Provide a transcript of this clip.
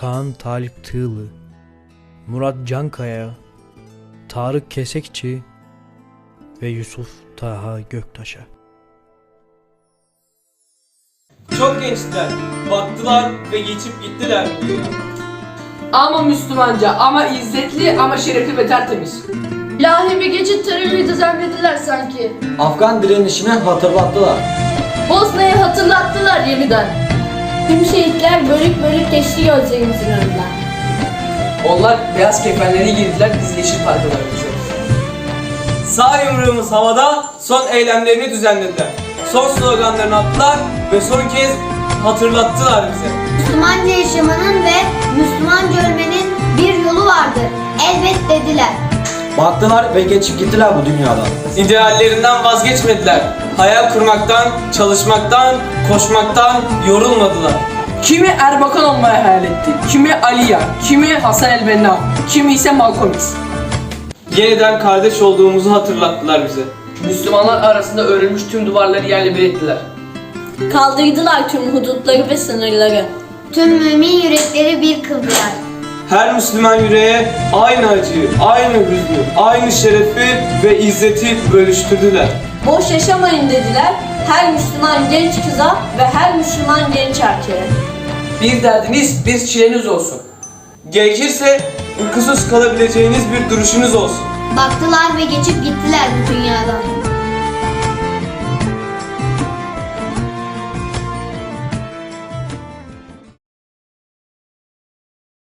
Kaan Talip Tığlı, Murat Cankaya, Tarık Kesekçi ve Yusuf Taha Göktaş'a. Çok gençtiler. Baktılar ve geçip gittiler. Ama Müslümanca, ama izzetli, ama şerefli ve tertemiz. İlahi bir geçit töreni düzenlediler sanki. Afgan direnişini hatırlattılar. Bosna'yı hatırlattılar yeniden. Tüm şehitler bölük bölük geçti gözlerimizin önünden. Onlar beyaz kefenleri giydiler, biz yeşil parkalarımızı. Sağ yumruğumuz havada son eylemlerini düzenlediler. Son sloganlarını attılar ve son kez hatırlattılar bize. Müslümanca yaşamanın ve Müslümanca ölmenin bir yolu vardır. Elbet dediler. Baktılar ve geçip gittiler bu dünyadan. İdeallerinden vazgeçmediler. Hayal kurmaktan, çalışmaktan, koşmaktan yorulmadılar. Kimi Erbakan olmayı hayal etti, kimi Aliya, kimi Hasan el-Benna, kimi ise Malcolm X. Yeniden kardeş olduğumuzu hatırlattılar bize. Müslümanlar arasında örülmüş tüm duvarları yerle bir ettiler. Kaldırdılar tüm hudutları ve sınırları. Tüm mümin yürekleri bir kıldılar. Her Müslüman yüreğe aynı acıyı, aynı hüznü, aynı şerefi ve izzeti bölüştürdüler. Boş yaşamayın dediler. Her Müslüman genç kıza ve her Müslüman genç erkeğe. Bir derdiniz, bir çileniz olsun. Gerekirse uykusuz kalabileceğiniz bir duruşunuz olsun. Baktılar ve geçip gittiler bu dünyadan.